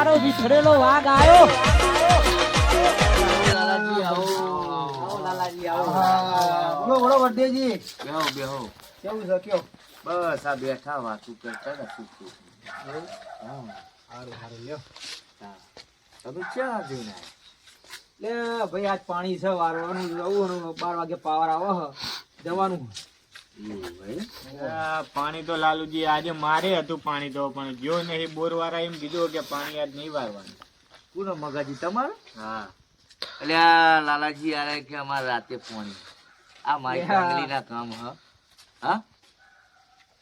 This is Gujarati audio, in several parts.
મારો વિછડેલો વાઘ આવ્યો બોલો બોલો વડદેજી બેહો બેહો. કેવું છે કયો બસ આ બેઠા વાતું કરતા ને શું શું સારું સારું લ્યો. હા. તમે ક્યાં જઈને? લે ભાઈ આજ પાણી છે વારવાનું. જવું બાર વાગે પાવર આવો જવાનું. પાણી તો લાલુજી આજે મારે હતું પાણી તો પણ જો નહીં બોર વાળા એમ કીધું કે પાણી આજ નહીં વારવાનું કોનો મગાજી તમારો? હા. એટલે આ લાલાજી યાર કે અમારે રાતે પાણી આ મારી. ફેમિલીના કામ હ. હા?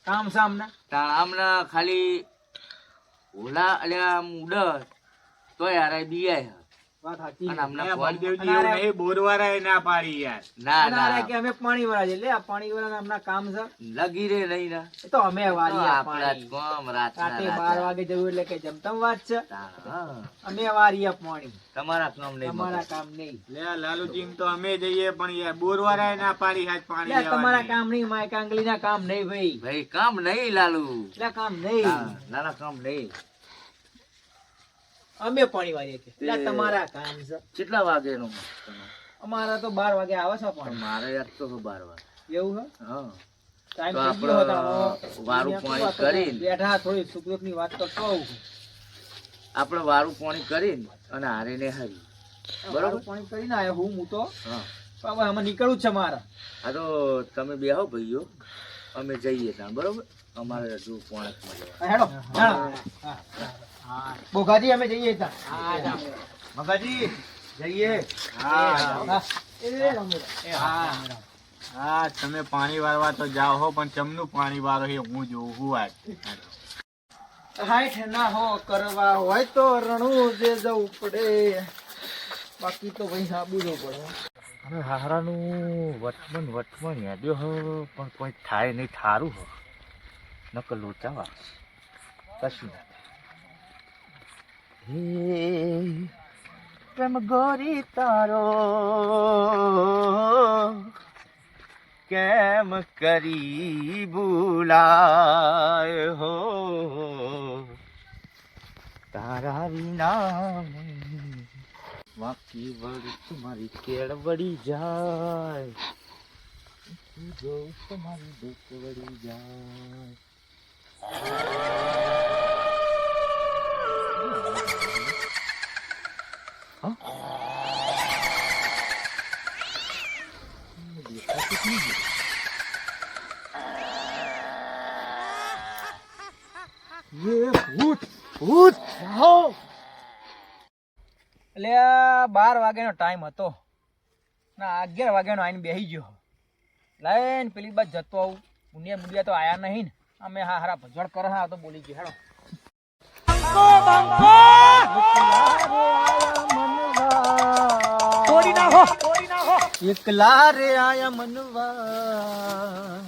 કામ સામના તાણ આમના ખાલી ઓલા આમ મુડર તો યાર બીઆઈ તમારા કામ નહીં તમારા કામ નહીં. લે આ લાલુજી તો અમે જઈએ પણ બોરવારા બોર ના પાડી આજ પાણી તમારા કામ નહીં માય કાંગલી ના કામ નહીં ભાઈ. ભાઈ કામ નહીં લાલુ. કામ નહીં. નાના કામ નહીં. અમે પાણી વાળીએ કે એટલે તમારા કામ છે. કેટલા વાગે નું અમારા તો બાર વાગે આવે છે પણ. મારે યાદ તો બાર વાગે. એવું હે. હા ટાઈમ આપણે વારું પાણી કરીને. બેઠા થોડી ની વાત તો આપણે વારું પાણી કરીને અને હારીને હારી. બરોબર. પાણી કરીને આવ્યો હું હું તો. હા. હવે આમાં નીકળવું છે મારા. આ તો તમે બેહો ભાઈઓ. અમે જઈએ ત્યાં બરોબર? અમારે હજુ પોણક હા, હેડો. બોઘાજી અમે જઈએ ત્યાં. મગાજી જઈએ. હા હા. હા. હા. તમે પાણી વારવા તો જાઓ હો પણ ચમનું પાણી વારો એ હું જોઉં હું આજ હાઈઠ ના હો કરવા હોય તો રણું જે જવું પડે. બાકી તો ભાઈ સાબુ જવું પડે. અને હારાનું વટમણ વટમણ યાદ્યો હો પણ કોઈ થાય નહીં થારું હો. નકલ લોચાવા કશું ના હે પ્રેમ ગોરી તારો. કેમ કરી ભૂલાય હો? તારા વિના વાકી વળી તમારી કેળ વળી જાય. તમારી દુઃખ વળી જાય હા? દેખાતું જ નહીં. એ ભૂત ભૂત આવો એટલે આ બાર વાગ્યાનો ટાઈમ હતો. ના અગિયાર વાગ્યાનો આવીને બેસી ગયો. લાઈન પેલી બાદ જતો આવું. મુનિયા મુનિયા તો આયા નહીં ને. અમે હા હારા ભજવડ કરે હા તો બોલી ગયો. હેડો. એકલા રે આયા મનવા.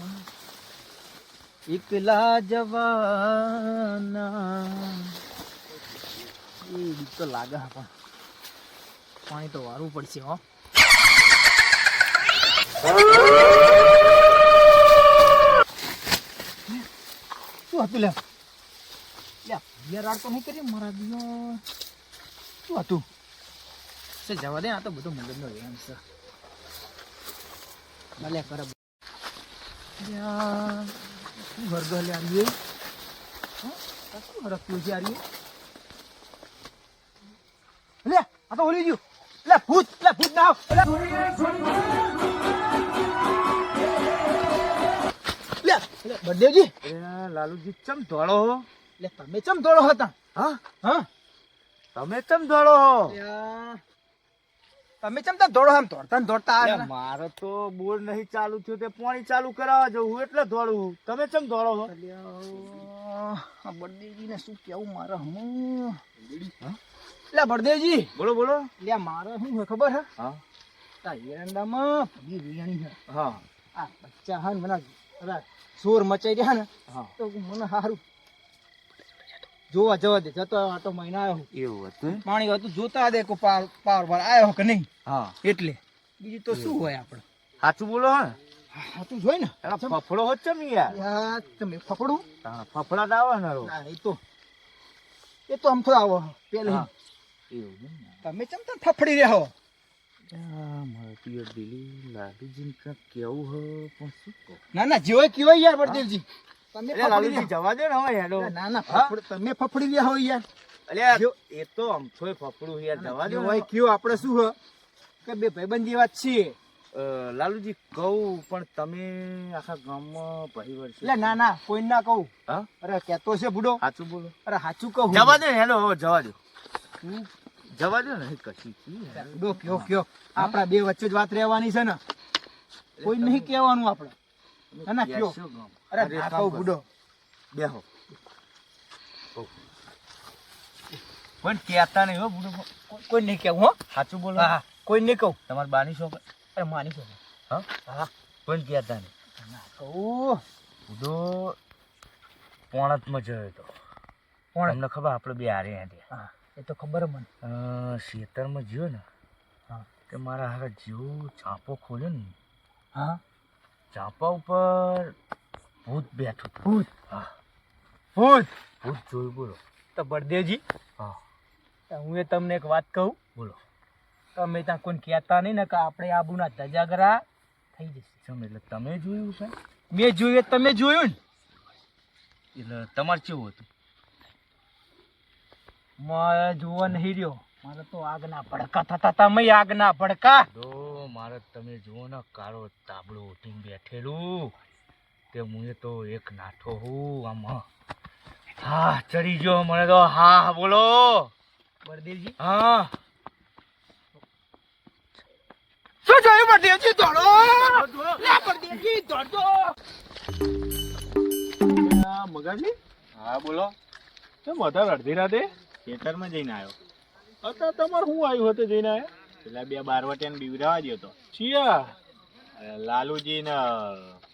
એકલા જવાના. એ તો લાગે હા પણ. પાણી તો વારવું પડશે હો. શું હતું લે યાર રાડ તો નહીં કરી મારા દિયો. શું હતું? છે જવા દે આ તો બધું મગજનો એમ છે. ભલે કરે શું વર્ગ લે આવીએ? શું છે આરીએ? લે આ તો ઓલી ગયું. લે ભૂત લે ભૂત ના લે લે લે બળદેવજી. લાલુજી ચમ ધોળો હો? લે તમે ચમ દોડો હતા હા? હા? તમે ચમ ધોળો હો? તમે ચમ તા આમ દોડતા ને દોડતા આ મારે તો બોર નહીં ચાલુ થયું તે પાણી ચાલુ કરાવવા જવું એટલે ધોળું. તમે ચમ ધોળો હો? બળદેવજીને શું કેવું મારે હમ લે બળદેવજી બોલો બોલો. લે મારે શું છે ખબર હે? હા. તા એરંડામાં ભગી વીણી છે હા. આ બચ્ચા હા મને શોર મચાઈ રહ્યા ને હા. તો મને સારું જોવા જવા દે જતો આટો મહિના આવ્યો. એવું હતું પાણી હતું જોતા દે કો પાર પાર પાર આવ્યો કે નહીં. હા. એટલે. બીજું તો શું હોય આપણે? સાચું બોલો હા તું જોઈ ને. ફફડો હોત ચમ યાર? તમે ફફડું? ફફડા જ આવે ને એ તો એ તો આમ તો આવો. પેલે હા. એવું તમે ચમ તમ ફફડી રહ્યા ના ના જેવો કેવો યાર બળદેવજી તમે લાલુજી જવા દે ને હવે હેડો. ના ના ફફડ- તમે ફફડી રહ્યા હો યાર. અલ્યા એ તો અમથોય ફફડું યાર જવા દે હોય કયો આપણે શું હો? કે બે ભાઈબંધ જેવા છીએ લાલુજી કહું પણ તમે આખા ગામમાં ભાઈ વર્ષ એટલે ના ના કોઈ ના કહું. અરે કેતો છે બુડો. સાચું બોલો. અરે સાચું કહું. જવા દે હેલો જવા દો. જવા દો ને કશી. બુડો કયો કયો આપણા બે વચ્ચે જ વાત રહેવાની છે ને. કોઈ નહીં કહેવાનું આપણે. ના ના કયો. અરે ના કહું. બુડો બેહો. પણ કહેતા નહીં હો બુડો કોઈ- કોઈ નહીં કહેવું હો. સાચું બોલો. હા કોઈ નહીં કહું. તમારી બાની શોખ અરે માની શોખ હા? હા. પણ કહેતા નહીં. ના કહું. બુડો પોણતમાં જયો તો. પોણત? ખબર આપણે બે હારે હારે હા. એ તો ખબર મને. ખેતરમાં ગયો ને હા. કે મારા હારા જેવો ચાંપો ખોલ્યો ને. હા? ચાંપા ઉપર ભૂત બેઠું ભૂત? હા. ભૂત? ભૂત જોયું બોલો. તો બળદેવજી હા. હું એ તમને એક વાત કહું. બોલો. તમે ત્યાં કોઈ કહેતા નહીં ને કે આપણે આબુના ધજાગરા થઈ જશે. ચમ એટલે તમે જોયું છે? મેં જોયું તમે જોયું ને? એટલે તમારે કેવું હતું? મારે જોવા નહીં રહ્યો. મારે તો આગના ભડકા થતા હતા મેં આગના ભડકા. તો મારે તમે જુઓ ને કાળો તાબડો ઉઠીને બેઠેલું. તે હું તો એક નાઠો હું આમ હા. ચડી ગયો મને તો. હા હા, બોલો. બળદેવજી? હા. શું જોયું બળદેવજી દોડો. બળદેવજી દોડો. મગાજી હા બોલો. કેમ વધારે અડધી રાતે? ખેતરમાં જઈને આવ્યો. અત્યારે તમારે શું આવ્યું હતું જઈને? આવ્યા પેલા બે બારવટિયાને બીવરાવા ગયો હતો. ચિયા લાલુજી ને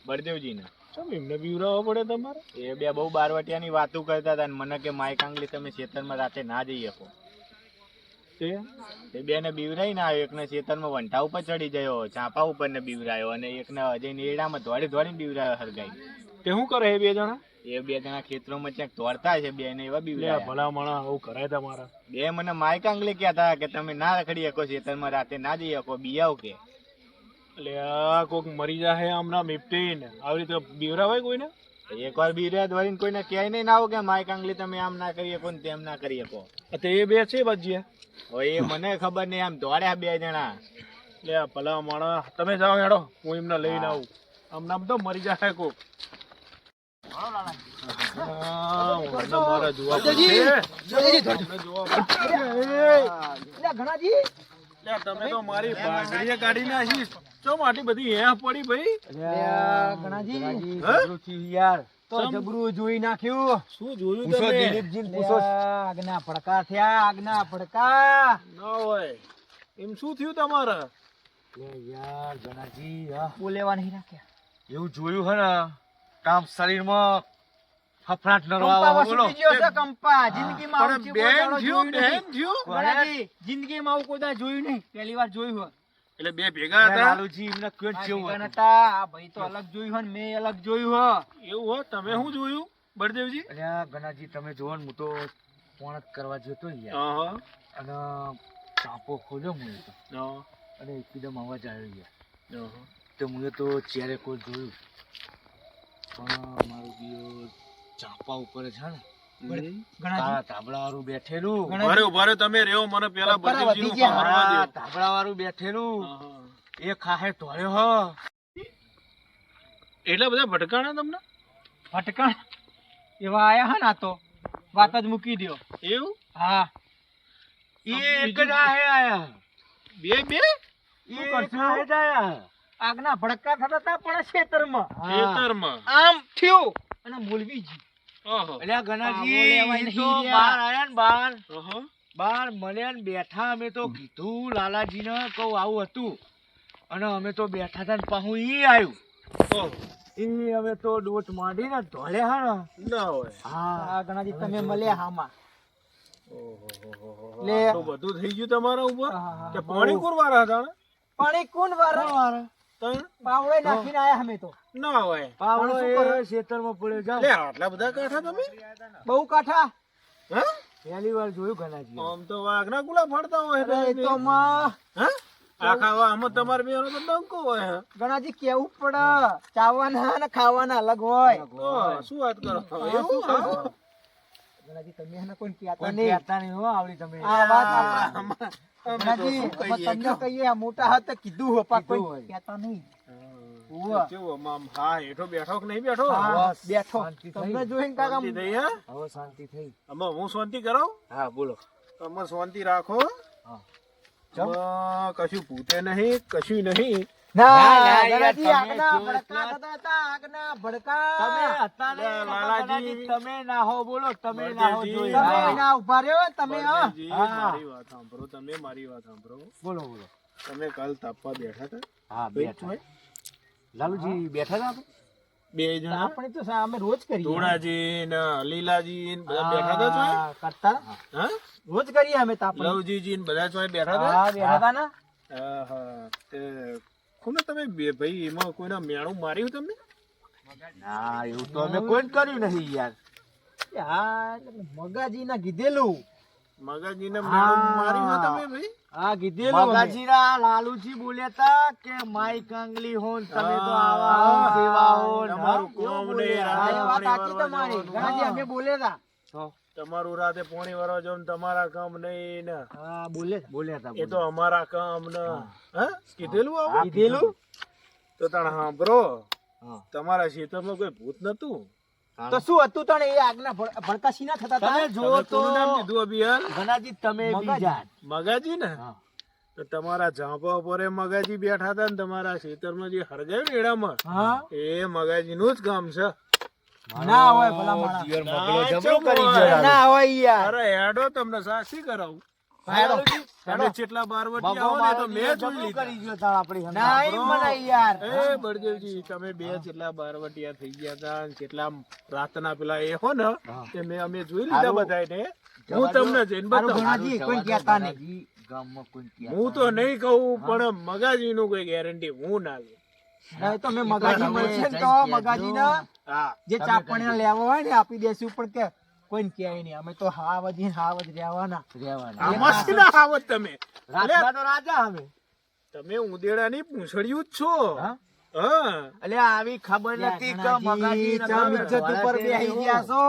બળદેવજી ને ચમ એમને બીવરાવવા પડે તમારે? એ બે બહુ બારવટિયાની વાતો કરતા હતા મને કે માય કાંગલી તમે ખેતરમાં રાતે ના જઈ શકો. તે? બે ને બીવરાઈ ના આવ્યો. એકને ખેતરમાં વંટા ઉપર ચડી ગયો ચાંપા ઉપર ને બીવરાયો અને એકને અજય નેડામાં દોડી દોડીને બીવરાયો હરગાઈ. તે શું કરે એ બે જણા? એ બે જણા ખેતરોમાં ક્યાંક દોડતા છે બે ને એવા બી ભલા માણા આવું કરે તમારા. બે મને માયકાંગલી કાંગલી કહેતા કે તમે ના રખડી શકો ખેતરમાં રાતે ના જઈ શકો બિયાવ કે. એટલે આ કોક મરી જાય હમણાં મિપટીન. આવી રીતે બીવરાવાય કોઈને? એકવાર બીરા દોરીને કોઈને ક્યાંય નહીં ના આવો કે માય કાંગલી તમે આમ ના કરી શકો ને તેમ ના કરી શકો તો એ બે છે ભજીયા હવે એ મને ખબર નહીં આમ દોડ્યા બે જણા. લે આ ભલા માણસ તમે જાઓ હેડો હું એમને લઈને આવું. નામ તો મરી જાય કોક. તમે તો મારી બાગડીએ કાઢી નાખી. ચમ આટલી બધી હે પડી ભાઈ? લે યાર તો જબરું જોઈ નાખ્યું. શું જોયું તમે? દિલીપજીને પૂછો. આગના પડકા થયા આગના પડકા ના હોય. એમ શું થયું તમારે? યાર ગણાજી બોલેવા નહીં રાખ્યા. એવું જોયું હે ને? કામ શરીરમાં ફફડાટ નરવા બોલો. કંપા. જિંદગીમાં બેન જોયું બેન નહીં. થયું. જિંદગીમાં આવું કોઈ દાડો જોયું નહીં. પહેલી વાર જોયું હોય. એટલે બે ભેગા હતા? લાલુજી એમને કયો જેવું હતું? આ ભાઈ તો અલગ જોયું હોય ને મેં અલગ જોયું હોય. એવું હો તમે શું જોયું બળદેવજી? અલ્યા ગણાજી તમે જોવો ને હું તો પોણત કરવા જતો યાર. હા અને ચાપો ખોલ્યો હું તો. હા અને એકદમ અવાજ આવ્યો યાર. હા તો હું તો ચેરે કોઈ જોયું. પણ મારું બીઓ ચાંપા ઉપર છે ને. એટલા બધા ભટકાણા તમને? ભટકણ? એવા આયા હે ને આ તો. વાત જ મૂકી દ્યો. એવું? હા. એ એક જ આયા. બે બે? એ એક જ આયા. આગના ભડકા થતા હતા પણ ખેતરમાં. ખેતરમાં. આમ થયું. અને મોલવી જી. ઓહો. અલ્યા પાવો ગણાજી લેવાય ઈ નહીં તો બહાર આયા ને બહાર. બહાર મળ્યા ને બેઠા અમે તો કીધું લાલાજીને કહું આવું હતું. અને અમે તો બેઠા હતા ને પાછું ઈ આવ્યું. ઈ અમે તો ધોળ્યા હા ને. ના હોય. હા. ગણાજી તમે મળ્યા હામાં. લે. બધું થઈ ગયું તમારા ઉપર? કે પાણી કોરવાના હતા ને? પાણી કોણ વાર તણ? પાવડે નાખીને આયા અમે તો. ના હોય. પાવડો એ ખેતરમાં પડ્યો જાવ લે આટલા બધા કાંઠા તમે? બહુ કાઠા? હા? પહેલી વાર જોયું ગણાજી આમ તો વાઘના ગુલા ફરતા હોય એ તો હે? આખા વાહમાં તમારે બેનો તો ડંકો હોય હે? ગણાજી કેવું પડે? ચાવવાના ને ખાવાના અલગ હોય. તો શું વાત કરો? તમે એને કોઈ કહેતા નહીં. કહેતા નહીં હો આવડી તમે. આ વાત તમને કહીએ મોટા હાથ કીધું કોઈ કહેતા નહીં. કશું પૂતે નહીં કશું નહીં. તમે લાલાજી. લાલાજી તમે ના હો બોલો તમે ના હો બળદેવજી. જોઈ તમે હા. એના ઊભા રહ્યો તમે હા. બળદેવજી, હા. મારી વાત સાંભળો તમે મારી વાત સાંભળો. બોલો બોલો. તમે કાલ તાપવા બેઠા હતા? હા કઈ બેઠા. ચોય? લાલુજી બેઠા હતા બે જણા? આપણે તો અમે રોજ કરીએ. ધોળાજી ને લીલાજી ને બધા બેઠા હતા કરતા? હા? રોજ કરીએ અમે તાપ લવજીજી ને બધા ચોય બેઠા હતા? બેઠા હતા ને? આહા, ને તમે બે ભાઈ એમાં કોઈના મેણું માર્યું તમને ના એવું તો અમે કોઈ કર્યું નહીં યાર હા મગાજી ના કીધેલું. મેણું માર્યું તમે ભાઈ હા કીધેલું અમે. મગાજીના લાલુજી બોલ્યા તા કે માઈ કાંગલી હોન તમે તો આવા હો દેવા હો તમારું કોમ ને બોલ્યા. હા, એ વાત સાચી તમારી જવાનું. અમે બોલ્યા હતા તમારું રાતે પોણી વરવા જો તમારા કામ નહીં ને. હા બોલે બોલ્યા હતા એ તો અમારા કામ ને. હા. કીધેલું આવું? કીધેલું. તો તણ સાંભળો. હા. તમારા ખેતરમાં કોઈ ભૂત નતું? તો શું હતું તણ? એ આગના ભડકાસી ના થતા તમે જો તો. નામ કીધું અભિયાન? ઘનાજી તમે મગાજી. બીજા. મગાજી. ને? તો તમારા ઝાંપા ઉપર એ મગાજી બેઠા હતા ને તમારા ખેતરમાં જે હરગાયું ને એડામાં એ મગાજી નું જ કામ છે. ના હોય ભલા મગલો જબરો કરી. ગયો ના હોય યાર. અરે હેડો તમને સાક્ષી કરાવું? હેડો. તમે જેટલા બારવટી આવો ને તો મારો જોઈ જબરો કરી ગયો તાણ આપણી હંગાત. મને યાર. એ બળદેવજી તમે બે જેટલા બારવટીયા થઈ ગયા અને રાતના પેલા એ હો ને કે મેં અમે જોઈ લીધા. બધાને હું તમને જઈને બતાવું. કોઈ કહેતા નહીં. ગામમાં કોઈ હું તો નહીં. કહું પણ મગાજી નું કોઈ ગેરંટી હું ના લઉં. નહીં તો મેં મગાજી મળશે ને તો મગાજી હા. જે ચાપણીયા લેવો હોય ને આપી દેશું પણ કે કોઈને કહે નહીં. અમે તો હાવ જ હાવ જ રહેવાના. રહેવાના. શી ના તમે. રાજા અમે તમે ઉદેડાની પૂંછડિયું જ છો. એટલે આવી ખબર નથી કે મગાજી તમે ઇજ્જત ઉપર બેહી ગયા છો.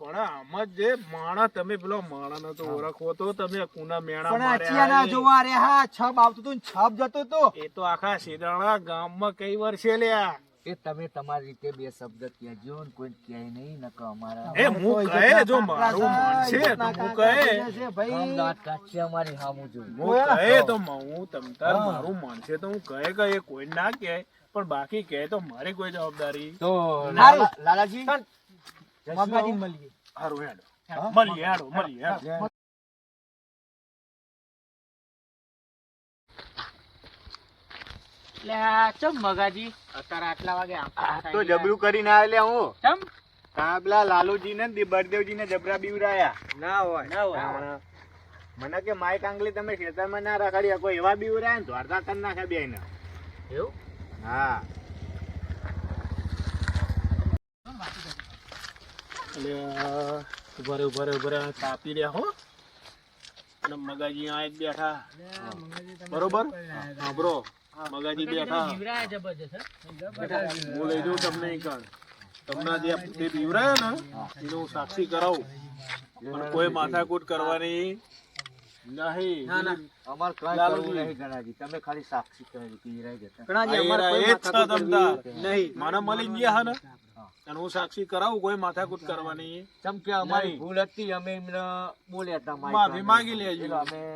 પણ આમાં જે માણા તમે પેલો માણા તો ઓળખવો તો તમે કુના મેણા પણ અચિયાના જોવા રે હા છપ આવતું હતું ને જતો તો. એ તો આખા શેદાણા ગામમાં કઈ વર્ષે લ્યા? એ તમે તમારી રીતે બે શબ્દ કહેજો ને કોઈ કહે નહીં નકર અમારા એ હું કહે જો મારું મન છે તો હું કહે. ભાઈ. દાંત કાઢશે અમારી સામું જોઈ. હું કહે તો હું તમ તાર મારું મન છે તો હું કહે કે એ કોઈ ના કહે પણ બાકી કહે તો મારી કોઈ જવાબદારી. તો લાલાજી? મગાજી મળીએ. સારું હેડો. મળીએ હેડો મળીએ હેડો. મગાજી? અત્યારે આટલા વાગે તો જબરું કરીને આવેલા હું. ચમ? લાલુજી ને બળદેવજી ને જબરા બીવરાયા. ના હોય ના હોય. મને કે માય આંગલી તમે ખેતરમાં ના રખડ્યા કોઈ એવા બીવરાયા ને દ્વારકા કરી નાખે બે ને એવું? હા. એટલે ઊભા રે ઊભા રે ઊભા રે તાપી રહ્યા હો. અને મગાજી આ બેઠા. બરોબર? સાંભળો. મગાજી બેઠા. હું? લઈ દઉં તમને એક તમને જે તે બીવરાયા ને એનો હું સાક્ષી કરાવું. પણ કોઈ માથાકૂટ કરવાની નહીં. ના, ના. અમાર નહીં તમે ખાલી સાક્ષી કરી જતા. કરવી નહીં. મને મળી ગયા હે ને. અને હું સાક્ષી કરાવું કોઈ માથાકૂટ કરવાની? કેમ કે અમારી ભૂલ હતી અમે એમને બોલ્યા હતા માફી માંગી લેજો.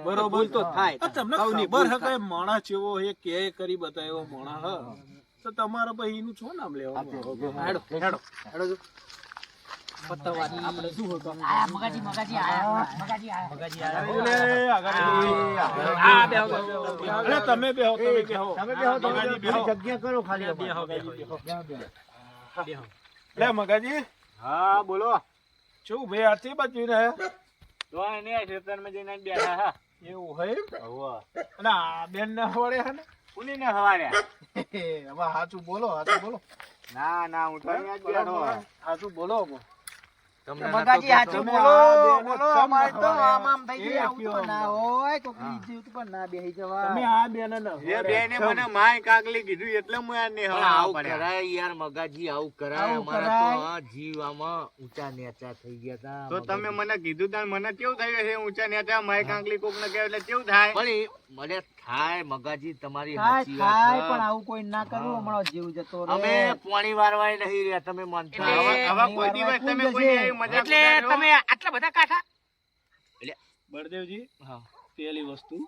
બરોબર? તો થાય. તમને ખબર હે કે માણસ જેવો એ કે કરી બતાવ્યો માણસ હ? તો તમારે પછી એનું શું નામ લેવાનું? હેડો હેડો હેડો. આપણે શું હતો મગાજી મગાજી આયા મગાજી આયા. મગાજી ઓલે, આગળ આ બેહો, બેહો, બેહો. અરે તમે બેહો તમે બેહો. તમે બેહો. જગ્યા કરો ખાલી. બેહો, બેહો. લે મગાજી. હા બોલો. શું ભાઈ આથી બાજુ ને તો એને ખેતરમાં જઈને બેઠા હા. એવું હે હવે. અને આ બેન ને હવાડે હે ને? કોનીને હવાડે. હવે સાચું બોલો સાચું બોલો. ના ના હું તો અહીંયા જ બેઠો સાચું બોલો મગાજી હાચું બોલો તમે આ બેને બોલો અમારે તો આમ આમ થઈ ગયું આવું તો ના. હોય કોકની જીવ પર ના બેહી તમે આ બેને ન એ બેને મને માય કાકલી કીધું એટલે હું યાર ને પણ આવું કરાય યાર મગાજી આવું કરાય. અમારા તો આ જીવ આમાં ઊંચા નીચા થઈ ગયા તા તો તમે મને કીધું મને કેવું થયું છે ઊંચા નેચા? માય કાંકલી કોક ને એટલે કેવું થાય? પણ મને થાય મગાજી તમારી થાય પણ આવું કોઈ ના કરવું હમણાં જીવ જતો રહે. અમે પાણી વારવાય નહીં રહ્યા તમે માનતા એટલે- હવે- કોઈ દિવસ તમે કોઈ એટલે તમે આટલા બધા કાઠા? બળદેવજી હા. પેલી વસ્તુ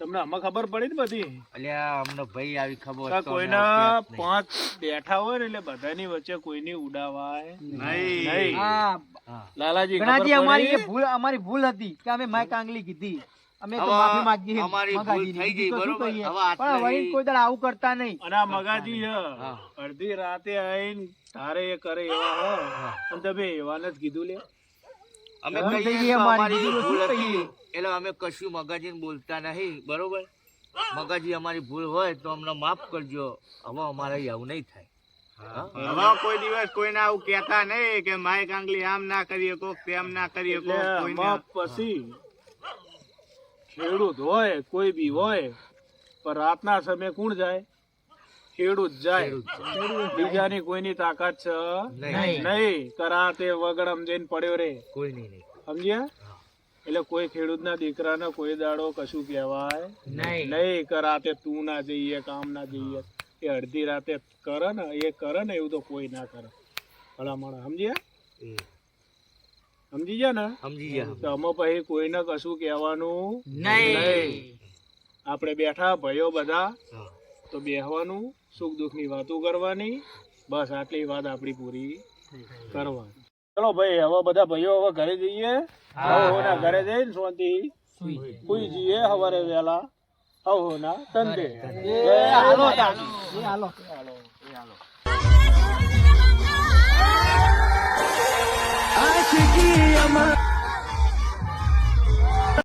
તમને આમાં ખબર પડી ને બધી? અલ્યા અમને ભાઈ આવી ખબર કોઈના. પાંચ બેઠા હોય ને એટલે બધાની વચ્ચે કોઈની ઉડાવાય નહીં. નહીં. હા. હા. લાલાજી ગણાજી અમારી એ ભૂલ અમારી ભૂલ હતી કે અમે માઈક આંગલી કીધી. અમે તો હવે માફી માંગીએ. અમારી ભૂલ થઈ ગઈ, બરોબર? હવે પણ વળી કોઈ દાડો આવું કરતા નહીં. અને મગાજી અડધી રાતે આઈને તારે એ કરે એવા હો. અને તમે એવાને જ કીધું લે. અમે કહીએ અમારી, અમારી ભૂલ હતી. એટલે અમે કશું મગાજીને બોલતા નહીં બરોબર? મગાજી અમારી ભૂલ હોય તો અમને માફ કરજો. હવે અમારે આવું નહીં થાય. હવે કોઈ દિવસ કોઈને આવું કહેતા નહીં કે માય કાંગલી આમ ના કરીએ કોક તેમ ના કરીએ કોક પછી ખેડૂત હોય કોઈ બી હોય પણ રાતના સમયે કોણ જાય? ખેડૂત જાય. બીજાની કોઈની તાકાત છે? નહીં. નહીં. કરા તે વગર જઈને પડ્યો રે. કોઈ નહીં. સમજ્યા? એટલે કોઈ ખેડૂતના દીકરાને કોઈ દાડો કશું કહેવાય નહીં. નહીં. કરાતે તું ના જઈએ કામ ના જઈએ. એ અડધી રાતે કરે ને એ કરે ને એવું તો કોઈ ના કરે. ભલામણ સમજ્યા? સમજી ગયા ને? સમજી ગયા. તો અમે પછી કોઈને કશું કહેવાનું નહીં. આપણે બેઠા ભયો બધા. હા. તો બેહવાનું સુખ દુઃખની વાતો કરવાની બસ આટલી વાત આપણી પૂરી કરવાની. ચલો ભાઈ હવે બધા ભાઈઓ હવે ઘરે જઈએ. ઘરે જઈને શાંતિ સુઈ જઈએ. સવારે વહેલા. હવોના ધંધે. એ હાલો અમાર